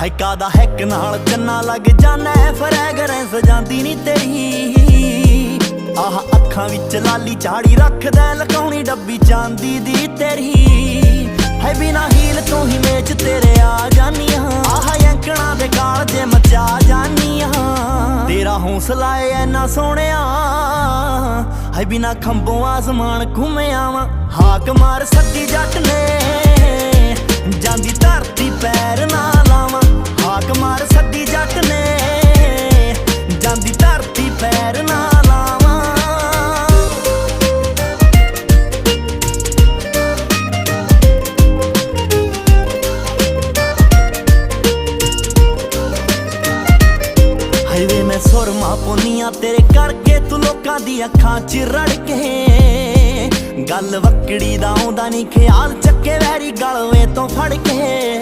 ਹਾਈਕਾ ਦਾ hack ਨਾਲ ਚੰਨਾ ਲੱਗ ਜਾਣਾ ਫਰੈਗਰੈਂਸ ਜਾਂਦੀ ਨਹੀਂ ਤੇਰੀ। ਆਹ ਅੱਖਾਂ ਵਿੱਚ ਲਾਲੀ ਝਾੜੀ ਰੱਖਦਾ ਲਕਾਉਣੀ ਡੱਬੀ ਚਾਂਦੀ ਦੀ ਤੇਰੀ। ਹੈ ਬਿਨਾ ਹੀਲ ਤੋਂ ਹੀ ਮੇਚ ਤੇਰੇ ਆ ਜਾਨੀਆਂ। ਆਹ ਯੰਕਣਾ ਦੇ ਕਾਲ ਜੇ ਮਚਾ ਹਾਂ ਤੇਰਾ ਹੌਸਲਾ ਏ ਐਨਾ ਸੋਹਣਿਆ। ਹੈ ਬਿਨਾ ਖੰਭੋਂ ਆਸਮਾਨ ਘੁੰਮਿਆ ਵਾਂ ਹਾਕ ਮਾਰ ਸੱਦੀ ਮਾਰ ਜੱਟ ਨੇ ਜਾਂਦੀ ਧਰਤੀ ਪੈਰ ਨਾ ਹਾਈਵੇ ਮੈਂ ਸੁਰਮਾ ਪੁੰਨੀਆਂ ਤੇਰੇ ਕਰਕੇ ਤੂੰ ਲੋਕਾਂ ਦੀ ਅੱਖਾਂ 'ਚ ਰੜ ਕੇ। ਗੱਲ ਵਕੜੀ ਦਾ ਆਉਂਦਾ ਨਹੀਂ ਖਿਆਲ ਚੱਕੇ ਵੈਰੀ ਗਲਵੇ ਤੋਂ ਫੜ ਕੇ।